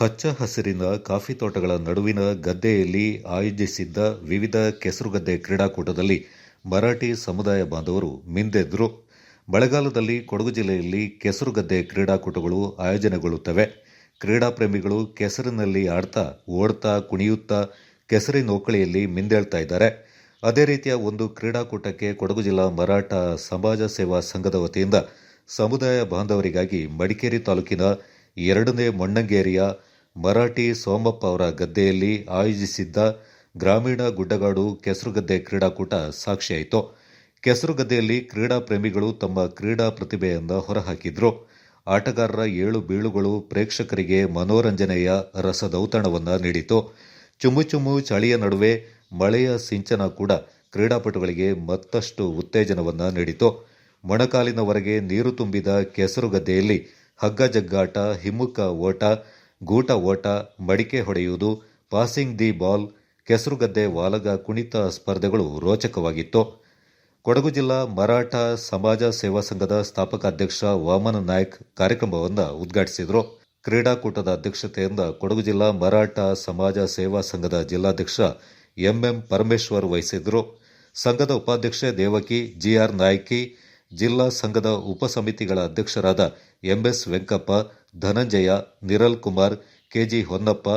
ಹಚ್ಚ ಹಸಿರಿನ ಕಾಫಿ ತೋಟಗಳ ನಡುವಿನ ಗದ್ದೆಯಲ್ಲಿ ಆಯೋಜಿಸಿದ್ದ ವಿವಿಧ ಕೆಸರುಗದ್ದೆ ಕ್ರೀಡಾಕೂಟದಲ್ಲಿ ಮರಾಠಿ ಸಮುದಾಯ ಬಾಂಧವರು ಮಿಂದೆದ್ರು. ಮಳೆಗಾಲದಲ್ಲಿ ಕೊಡಗು ಜಿಲ್ಲೆಯಲ್ಲಿ ಕೆಸರುಗದ್ದೆ ಕ್ರೀಡಾಕೂಟಗಳು ಆಯೋಜನೆಗೊಳ್ಳುತ್ತವೆ. ಕ್ರೀಡಾಪ್ರೇಮಿಗಳು ಕೆಸರಿನಲ್ಲಿ ಆಡ್ತಾ, ಓಡ್ತಾ, ಕುಣಿಯುತ್ತಾ ಕೆಸರಿ ನೌಕಳಿಯಲ್ಲಿ ಮಿಂದೇಳ್ತಾ ಇದ್ದಾರೆ. ಅದೇ ರೀತಿಯ ಒಂದು ಕ್ರೀಡಾಕೂಟಕ್ಕೆ ಕೊಡಗು ಜಿಲ್ಲಾ ಮರಾಠ ಸಮಾಜ ಸೇವಾ ಸಂಘದ ವತಿಯಿಂದ ಸಮುದಾಯ ಬಾಂಧವರಿಗಾಗಿ ಮಡಿಕೇರಿ ತಾಲೂಕಿನ ಎರಡನೇ ಮೊಣ್ಣಂಗೇರಿಯ ಮರಾಠಿ ಸೋಮಪ್ಪ ಅವರ ಗದ್ದೆಯಲ್ಲಿ ಆಯೋಜಿಸಿದ್ದ ಗ್ರಾಮೀಣ ಗುಡ್ಡಗಾಡು ಕೆಸರುಗದ್ದೆ ಕ್ರೀಡಾಕೂಟ ಸಾಕ್ಷಿಯಾಯಿತು. ಕೆಸರುಗದ್ದೆಯಲ್ಲಿ ಕ್ರೀಡಾ ಪ್ರೇಮಿಗಳು ತಮ್ಮ ಕ್ರೀಡಾ ಪ್ರತಿಭೆಯಿಂದ ಹೊರಹಾಕಿದ್ರು. ಆಟಗಾರರ ಏಳು ಬೀಳುಗಳು ಪ್ರೇಕ್ಷಕರಿಗೆ ಮನೋರಂಜನೆಯ ರಸದೌತಣವನ್ನು ನೀಡಿತು. ಚುಮ್ಮು ಚುಮ್ಮು ಚಳಿಯ ನಡುವೆ ಮಳೆಯ ಸಿಂಚನ ಕೂಡ ಕ್ರೀಡಾಪಟುಗಳಿಗೆ ಮತ್ತಷ್ಟು ಉತ್ತೇಜನವನ್ನು ನೀಡಿತು. ಮೊಣಕಾಲಿನವರೆಗೆ ನೀರು ತುಂಬಿದ ಕೆಸರುಗದ್ದೆಯಲ್ಲಿ ಹಗ್ಗ ಜಗ್ಗಾಟ ಹಿಮ್ಮುಖ ಓಟ ಗೂಟ ಓಟ ಮಡಿಕೆ ಹೊಡೆಯುವುದು, ಪಾಸಿಂಗ್ ದಿ ಬಾಲ್, ಕೆಸರುಗದ್ದೆ ವಾಲಗ ಕುಣಿತ ಸ್ಪರ್ಧೆಗಳು ರೋಚಕವಾಗಿತ್ತು. ಕೊಡಗು ಜಿಲ್ಲಾ ಮರಾಠ ಸಮಾಜ ಸೇವಾ ಸಂಘದ ಸ್ಥಾಪಕ ಅಧ್ಯಕ್ಷ ವಾಮನ ನಾಯ್ಕ್ ಕಾರ್ಯಕ್ರಮವನ್ನು ಉದ್ಘಾಟಿಸಿದರು. ಕ್ರೀಡಾಕೂಟದ ಅಧ್ಯಕ್ಷತೆಯಿಂದ ಕೊಡಗು ಜಿಲ್ಲಾ ಮರಾಠ ಸಮಾಜ ಸೇವಾ ಸಂಘದ ಜಿಲ್ಲಾಧ್ಯಕ್ಷ ಎಂಎಂ ಪರಮೇಶ್ವರ್ ವಹಿಸಿದ್ರು ಸಂಘದ ಉಪಾಧ್ಯಕ್ಷೆ ದೇವಕಿ ಜಿಆರ್ ನಾಯ್ಕಿ, ಜಿಲ್ಲಾ ಸಂಘದ ಉಪಸಮಿತಿಗಳ ಅಧ್ಯಕ್ಷರಾದ M S Venkappa Dhananjaya, Niral Kumar, K G Honnappa,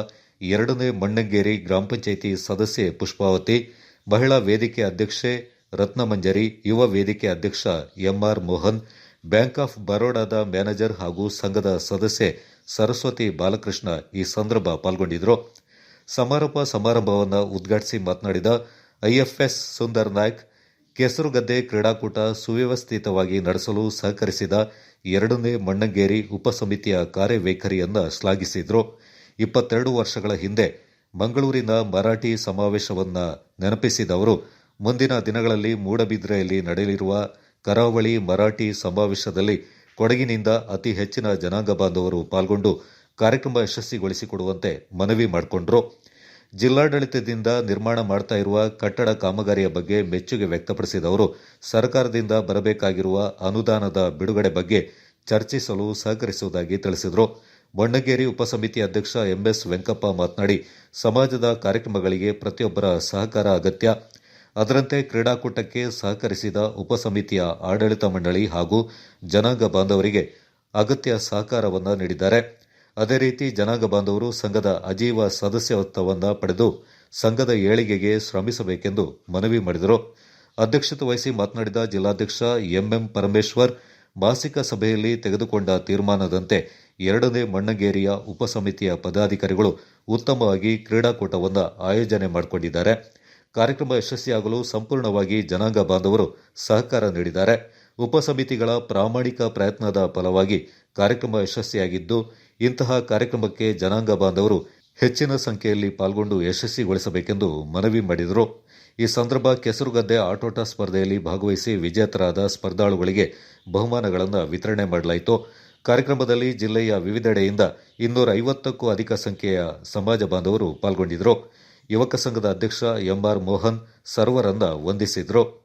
ಎರಡನೇ ಮಣ್ಣಂಗೇರಿ ಗ್ರಾಮ ಪಂಚಾಯಿತಿ ಸದಸ್ಯೆ ಪುಷ್ಪಾವತಿ, ಮಹಿಳಾ ವೇದಿಕೆ ಅಧ್ಯಕ್ಷೆ ರತ್ನಮಂಜರಿ, ಯುವ ವೇದಿಕೆ ಅಧ್ಯಕ್ಷ M R Mohan, bank of ಬರೋಡಾದ ಮ್ಯಾನೇಜರ್ ಹಾಗೂ ಸಂಘದ ಸದಸ್ಯೆ ಸರಸ್ವತಿ ಬಾಲಕೃಷ್ಣ ಈ ಸಂದರ್ಭ ಪಾಲ್ಗೊಂಡಿದ್ದರು. ಸಮಾರೋಪ ಸಮಾರಂಭವನ್ನು ಉದ್ಘಾಟಿಸಿ ಮಾತನಾಡಿದ ಐಎಫ್ಎಸ್ ಸುಂದರ್ ನಾಯ್ಕ್ ಕೆಸರುಗದ್ದೆ ಕ್ರೀಡಾಕೂಟ ಸುವ್ಯವಸ್ಥಿತವಾಗಿ ನಡೆಸಲು ಸಹಕರಿಸಿದ ಎರಡನೇ ಮಣ್ಣಂಗೇರಿ ಉಪಸಮಿತಿಯ ಕಾರ್ಯವೈಖರಿಯನ್ನು ಶ್ಲಾಘಿಸಿದ್ರು. ಇಪ್ಪತ್ತೆರಡು ವರ್ಷಗಳ ಹಿಂದೆ ಮಂಗಳೂರಿನ ಮರಾಠಿ ಸಮಾವೇಶವನ್ನು ನೆನಪಿಸಿದ ಅವರು ಮುಂದಿನ ದಿನಗಳಲ್ಲಿ ಮೂಡಬಿದ್ರೆಯಲ್ಲಿ ನಡೆಯಲಿರುವ ಕರಾವಳಿ ಮರಾಠಿ ಸಮಾವೇಶದಲ್ಲಿ ಕೊಡಗಿನಿಂದ ಅತಿ ಹೆಚ್ಚಿನ ಜನಾಂಗ ಬಾಂಧವರು ಪಾಲ್ಗೊಂಡು ಕಾರ್ಯಕ್ರಮ ಯಶಸ್ವಿಗೊಳಿಸಿಕೊಡುವಂತೆ ಮನವಿ ಮಾಡಿಕೊಂಡರು. ಜಿಲ್ಲಾಡಳಿತದಿಂದ ನಿರ್ಮಾಣ ಮಾಡ್ತಾ ಇರುವ ಕಟ್ಟಡ ಕಾಮಗಾರಿಯ ಬಗ್ಗೆ ಮೆಚ್ಚುಗೆ ವ್ಯಕ್ತಪಡಿಸಿದ ಅವರು, ಸರ್ಕಾರದಿಂದ ಬರಬೇಕಾಗಿರುವ ಅನುದಾನದ ಬಿಡುಗಡೆ ಬಗ್ಗೆ ಚರ್ಚಿಸಲು ಸಹಕರಿಸುವುದಾಗಿ ತಿಳಿಸಿದರು. ಬಣ್ಣಗೇರಿ ಉಪಸಮಿತಿ ಅಧ್ಯಕ್ಷ ಎಂಎಸ್ ವೆಂಕಪ್ಪ ಮಾತನಾಡಿ, ಸಮಾಜದ ಕಾರ್ಯಕ್ರಮಗಳಿಗೆ ಪ್ರತಿಯೊಬ್ಬರ ಸಹಕಾರ ಅಗತ್ಯ. ಅದರಂತೆ ಕ್ರೀಡಾಕೂಟಕ್ಕೆ ಸಹಕರಿಸಿದ ಉಪಸಮಿತಿಯ ಆಡಳಿತ ಮಂಡಳಿ ಹಾಗೂ ಜನಾಂಗ ಬಾಂಧವರಿಗೆ ಅಗತ್ಯ ಸಹಕಾರವನ್ನು ನೀಡಿದ್ದಾರೆ. ಅದೇ ರೀತಿ ಜನಾಂಗ ಬಾಂಧವರು ಸಂಘದ ಅಜೀವ ಸದಸ್ಯತ್ವವನ್ನು ಪಡೆದು ಸಂಘದ ಏಳಿಗೆಗೆ ಶ್ರಮಿಸಬೇಕೆಂದು ಮನವಿ ಮಾಡಿದರು. ಅಧ್ಯಕ್ಷತೆ ವಹಿಸಿ ಮಾತನಾಡಿದ ಜಿಲ್ಲಾಧ್ಯಕ್ಷ ಎಂಎಂ ಪರಮೇಶ್ವರ್, ಮಾಸಿಕ ಸಭೆಯಲ್ಲಿ ತೆಗೆದುಕೊಂಡ ತೀರ್ಮಾನದಂತೆ ಎರಡನೇ ಮಣ್ಣಗೇರಿಯ ಉಪಸಮಿತಿಯ ಪದಾಧಿಕಾರಿಗಳು ಉತ್ತಮವಾಗಿ ಕ್ರೀಡಾಕೂಟವನ್ನು ಆಯೋಜನೆ ಮಾಡಿಕೊಂಡಿದ್ದಾರೆ. ಕಾರ್ಯಕ್ರಮ ಯಶಸ್ವಿಯಾಗಲು ಸಂಪೂರ್ಣವಾಗಿ ಜನಾಂಗ ಬಾಂಧವರು ಸಹಕಾರ ನೀಡಿದ್ದಾರೆ. ಉಪಸಮಿತಿಗಳ ಪ್ರಾಮಾಣಿಕ ಪ್ರಯತ್ನದ ಫಲವಾಗಿ ಕಾರ್ಯಕ್ರಮ ಯಶಸ್ವಿಯಾಗಿದ್ದು ಇಂತಹ ಕಾರ್ಯಕ್ರಮಕ್ಕೆ ಜನಾಂಗ ಬಾಂಧವರು ಹೆಚ್ಚಿನ ಸಂಖ್ಯೆಯಲ್ಲಿ ಪಾಲ್ಗೊಂಡು ಯಶಸ್ವಿಗೊಳಿಸಬೇಕೆಂದು ಮನವಿ ಮಾಡಿದರು. ಈ ಸಂದರ್ಭ ಕೆಸರುಗದ್ದೆ ಆಟೋಟ ಸ್ಪರ್ಧೆಯಲ್ಲಿ ಭಾಗವಹಿಸಿ ವಿಜೇತರಾದ ಸ್ಪರ್ಧಾಳುಗಳಿಗೆ ಬಹುಮಾನಗಳನ್ನು ವಿತರಣೆ ಮಾಡಲಾಯಿತು. ಕಾರ್ಯಕ್ರಮದಲ್ಲಿ ಜಿಲ್ಲೆಯ ವಿವಿಧೆಡೆಯಿಂದ ಇನ್ನೂರ ಐವತ್ತಕ್ಕೂ ಅಧಿಕ ಸಂಖ್ಯೆಯ ಸಮಾಜ ಬಾಂಧವರು ಪಾಲ್ಗೊಂಡಿದ್ದರು. ಯುವಕ ಸಂಘದ ಅಧ್ಯಕ್ಷ ಎಂಆರ್ ಮೋಹನ್ ಸರ್ವರನ್ನ ವಂದಿಸಿದ್ರು.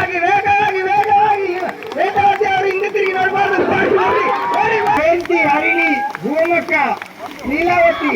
ವೇಗವಾಗಿ ವೇಗವಾಗಿ ವೇಗವಾಗಿ ವೇಗವಾಗಿ ಅವರು ಹಿಂದೆ ತಿರುಗಿ ನೋಡಬಾರ್ದು ನೋಡಿ, ನೋಡಿ, ನೋಡಿ. ಜಯಂತಿ ಹರಿಣಿ ಭೂಮಕ್ಕ ಲೀಲಾವತಿ